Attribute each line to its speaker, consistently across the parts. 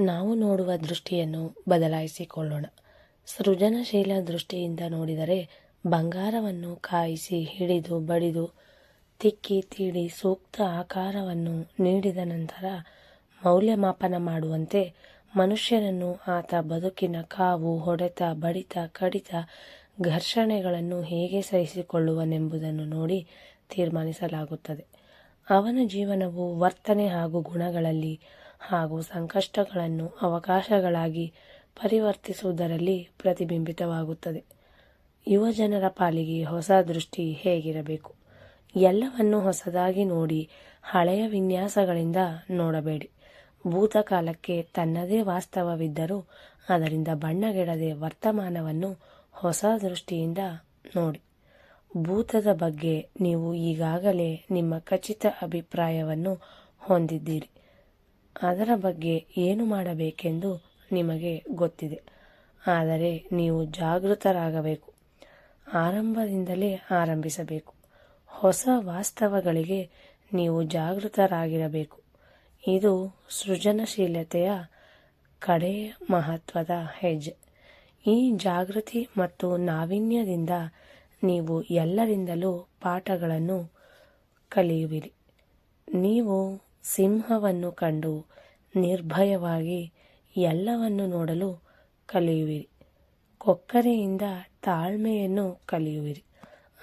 Speaker 1: ನಾವು ನೋಡುವ ದೃಷ್ಟಿಯನ್ನು ಬದಲಾಯಿಸಿಕೊಳ್ಳೋಣ. ಸೃಜನಶೀಲ ದೃಷ್ಟಿಯಿಂದ ನೋಡಿದರೆ ಬಂಗಾರವನ್ನು ಕಾಯಿಸಿ ಹಿಡಿದು ಬಡಿದು ತಿಕ್ಕಿ ತೀಡಿ ಸೂಕ್ತ ಆಕಾರವನ್ನು ನೀಡಿದ ನಂತರ ಮೌಲ್ಯಮಾಪನ ಮಾಡುವಂತೆ ಮನುಷ್ಯನನ್ನು ಆತ ಬದುಕಿನ ಕಾವು ಹೊಡೆತ ಬಡಿತ ಕಡಿತ ಘರ್ಷಣೆಗಳನ್ನು ಹೇಗೆ ಸಹಿಸಿಕೊಳ್ಳುವನೆಂಬುದನ್ನು ನೋಡಿ ತೀರ್ಮಾನಿಸಲಾಗುತ್ತದೆ. ಅವನ ಜೀವನವು ವರ್ತನೆ ಹಾಗೂ ಗುಣಗಳಲ್ಲಿ ಹಾಗೂ ಸಂಕಷ್ಟಗಳನ್ನು ಅವಕಾಶಗಳಾಗಿ ಪರಿವರ್ತಿಸುವುದರಲ್ಲಿ ಪ್ರತಿಬಿಂಬಿತವಾಗುತ್ತದೆ. ಯುವಜನರ ಪಾಲಿಗೆ ಹೊಸ ದೃಷ್ಟಿ ಹೇಗಿರಬೇಕು? ಎಲ್ಲವನ್ನು ಹೊಸದಾಗಿ ನೋಡಿ ಹಳೆಯ ವಿನ್ಯಾಸಗಳಿಂದ ನೋಡಬೇಡಿ. ಭೂತಕಾಲಕ್ಕೆ ತನ್ನದೇ ವಾಸ್ತವವಿದ್ದರೂ ಅದರಿಂದ ಬಣ್ಣಗೆಡದೆ ವರ್ತಮಾನವನ್ನು ಹೊಸ ದೃಷ್ಟಿಯಿಂದ ನೋಡಿ. ಭೂತದ ಬಗ್ಗೆ ನೀವು ಈಗಾಗಲೇ ನಿಮ್ಮ ಖಚಿತ ಅಭಿಪ್ರಾಯವನ್ನು ಹೊಂದಿದ್ದೀರಿ. ಅದರ ಬಗ್ಗೆ ಏನು ಮಾಡಬೇಕೆಂದು ನಿಮಗೆ ಗೊತ್ತಿದೆ. ಆದರೆ ನೀವು ಜಾಗೃತರಾಗಬೇಕು. ಆರಂಭದಿಂದಲೇ ಆರಂಭಿಸಬೇಕು. ಹೊಸ ವಾಸ್ತವಗಳಿಗೆ ನೀವು ಜಾಗೃತರಾಗಿರಬೇಕು. ಇದು ಸೃಜನಶೀಲತೆಯ ಕಡೆಯ ಮಹತ್ವದ ಹೆಜ್ಜೆ. ಈ ಜಾಗೃತಿ ಮತ್ತು ನಾವೀನ್ಯದಿಂದ ನೀವು ಎಲ್ಲರಿಂದಲೂ ಪಾಠಗಳನ್ನು ಕಲಿಯುವಿರಿ. ನೀವು ಸಿಂಹವನ್ನು ಕಂಡು ನಿರ್ಭಯವಾಗಿ ಎಲ್ಲವನ್ನು ನೋಡಲು ಕಲಿಯುವಿರಿ. ಕೊಕ್ಕರೆಯಿಂದ ತಾಳ್ಮೆಯನ್ನು ಕಲಿಯುವಿರಿ.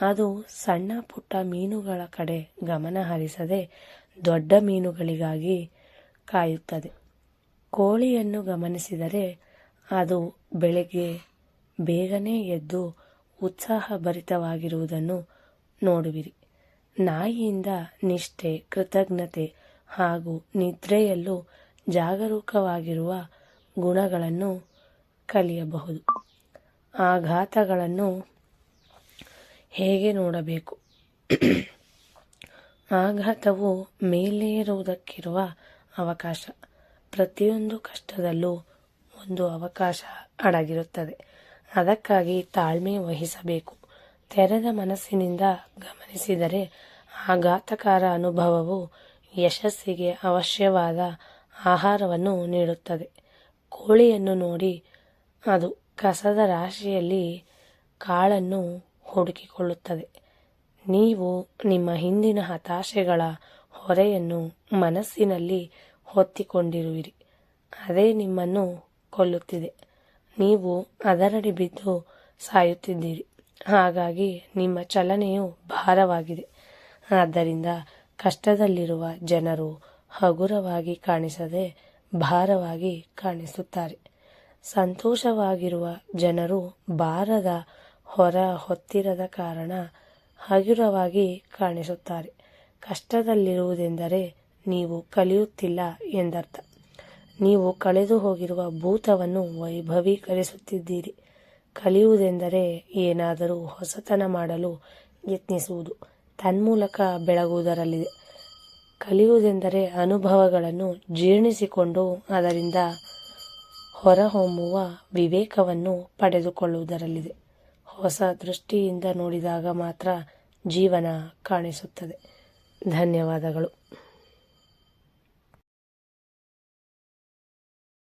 Speaker 1: ಅದು ಸಣ್ಣ ಪುಟ್ಟ ಮೀನುಗಳ ಕಡೆ ಗಮನ ಹರಿಸದೆ ದೊಡ್ಡ ಮೀನುಗಳಿಗಾಗಿ ಕಾಯುತ್ತದೆ. ಕೋಳಿಯನ್ನು ಗಮನಿಸಿದರೆ ಅದು ಬೆಳಗ್ಗೆ ಬೇಗನೆ ಎದ್ದು ಉತ್ಸಾಹಭರಿತವಾಗಿರುವುದನ್ನು ನೋಡುವಿರಿ. ನಾಯಿಯಿಂದ ನಿಷ್ಠೆ, ಕೃತಜ್ಞತೆ ಹಾಗೂ ನಿದ್ರೆಯಲ್ಲೂ ಜಾಗರೂಕವಾಗಿರುವ ಗುಣಗಳನ್ನು ಕಲಿಯಬಹುದು. ಆಘಾತಗಳನ್ನು ಹೇಗೆ ನೋಡಬೇಕು? ಆಘಾತವು ಮೇಲೇರುವುದಕ್ಕಿರುವ ಅವಕಾಶ. ಪ್ರತಿಯೊಂದು ಕಷ್ಟದಲ್ಲೂ ಒಂದು ಅವಕಾಶ ಅಡಗಿರುತ್ತದೆ. ಅದಕ್ಕಾಗಿ ತಾಳ್ಮೆ ವಹಿಸಬೇಕು. ತೆರೆದ ಮನಸ್ಸಿನಿಂದ ಗಮನಿಸಿದರೆ ಆಘಾತಕಾರ ಅನುಭವವು ಯಶಸ್ಸಿಗೆ ಅವಶ್ಯವಾದ ಆಹಾರವನ್ನು ನೀಡುತ್ತದೆ. ಕೋಳಿಯನ್ನು ನೋಡಿ ಅದು ಕಸದ ರಾಶಿಯಲ್ಲಿ ಕಾಳನ್ನು ಹುಡುಕಿಕೊಳ್ಳುತ್ತದೆ. ನೀವು ನಿಮ್ಮ ಹಿಂದಿನ ಹತಾಶೆಗಳ ಹೊರೆಯನ್ನು ಮನಸ್ಸಿನಲ್ಲಿ ಹೊತ್ತಿಕೊಂಡಿರುವಿರಿ. ಅದೇ ನಿಮ್ಮನ್ನು ಕೊಲ್ಲುತ್ತಿದೆ. ನೀವು ಅದರಡಿ ಬಿದ್ದು ಸಾಯುತ್ತಿದ್ದೀರಿ. ಹಾಗಾಗಿ ನಿಮ್ಮ ಚಲನೆಯು ಭಾರವಾಗಿದೆ. ಆದ್ದರಿಂದ ಕಷ್ಟದಲ್ಲಿರುವ ಜನರು ಹಗುರವಾಗಿ ಕಾಣಿಸದೆ ಭಾರವಾಗಿ ಕಾಣಿಸುತ್ತಾರೆ. ಸಂತೋಷವಾಗಿರುವ ಜನರು ಭಾರದ ಹೊರ ಹೊತ್ತಿರದ ಕಾರಣ ಹಗುರವಾಗಿ ಕಾಣಿಸುತ್ತಾರೆ. ಕಷ್ಟದಲ್ಲಿರುವುದೆಂದರೆ ನೀವು ಕಲಿಯುತ್ತಿಲ್ಲ ಎಂದರ್ಥ. ನೀವು ಕಳೆದು ಹೋಗಿರುವ ಭೂತವನ್ನು ವೈಭವೀಕರಿಸುತ್ತಿದ್ದೀರಿ. ಕಲಿಯುವುದೆಂದರೆ ಏನಾದರೂ ಹೊಸತನ ಮಾಡಲು ಯತ್ನಿಸುವುದು. ತನ್ಮೂಲಕ ಬೆಳಗುವುದರಲ್ಲಿದೆ ಕಲಿಯುವುದೆಂದರೆ ಅನುಭವಗಳನ್ನು ಜೀರ್ಣಿಸಿಕೊಂಡು ಅದರಿಂದ ಹೊರಹೊಮ್ಮುವ ವಿವೇಕವನ್ನು ಪಡೆದುಕೊಳ್ಳುವುದರಲ್ಲಿದೆ. ಹೊಸ ದೃಷ್ಟಿಯಿಂದ ನೋಡಿದಾಗ ಮಾತ್ರ ಜೀವನ ಕಾಣಿಸುತ್ತದೆ. ಧನ್ಯವಾದಗಳು.